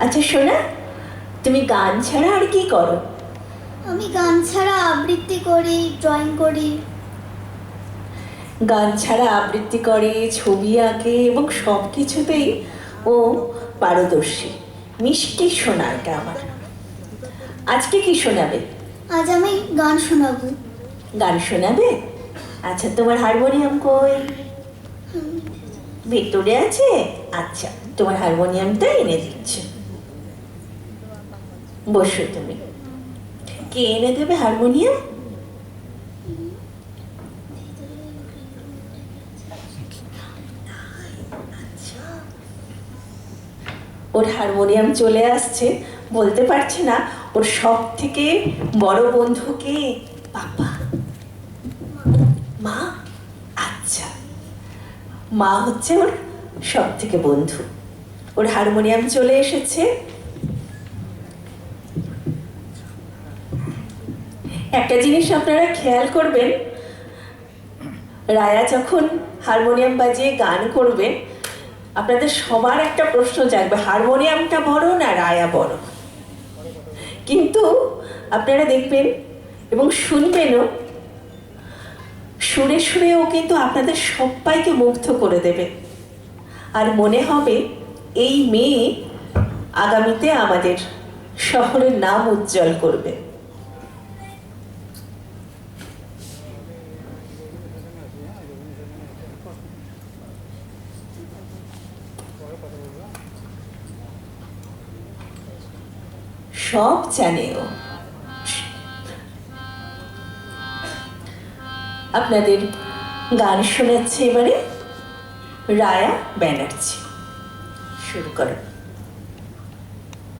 আচ্ছা শোনা তুমি গান ছাড়া আর কি করো? আমি গান ছাড়া আবৃত্তি করি ড্রয়িং করি। গান ছাড়া আবৃত্তি করে ছবি আঁকে এবং সব কিছুতেই ও পারদর্শী। মিষ্টি শোনাটা আমার। আজকে কি শোনাবে? আজ আমি গান শোনাবো। গান শোনাবে? আচ্ছা তোমার হারমোনিয়াম কই? ভেতরে আছে? আচ্ছা তোমার হারমোনিয়ামটা এনে দিচ্ছি। বসো তুমি। কে এনে দেবে হারমোনিয়াম? ওর হারমোনিয়াম চলে আসছে, বলতে পারছে না, ওর সব থেকে বড় বন্ধুকে বাবা মা? আচ্ছা। মা হচ্ছে ওর সব থেকে বন্ধু। ওর হারমোনিয়াম চলে এসেছে একটা জিনিস আপনারা খেয়াল করবেন, রায়া যখন হারমোনিয়াম বাজিয়ে গান করবে, আপনাদের সবার একটা প্রশ্ন জাগবে, হারমোনিয়ামটা বড় না রায়া বড়? কিন্তু আপনারা দেখবেন এবং শুনবেনও সুরে সুরে ও কিন্তু আপনাদের সবাইকে মুগ্ধ করে দেবে। আর মনে হবে এই মেয়ে আগামীতে আমাদের শহরের নাম উজ্জ্বল করবে। সব চ্যানেল আপনাদের গান শোনাচ্ছে এবারে রায়া ব্যানার্জি। শুরু করো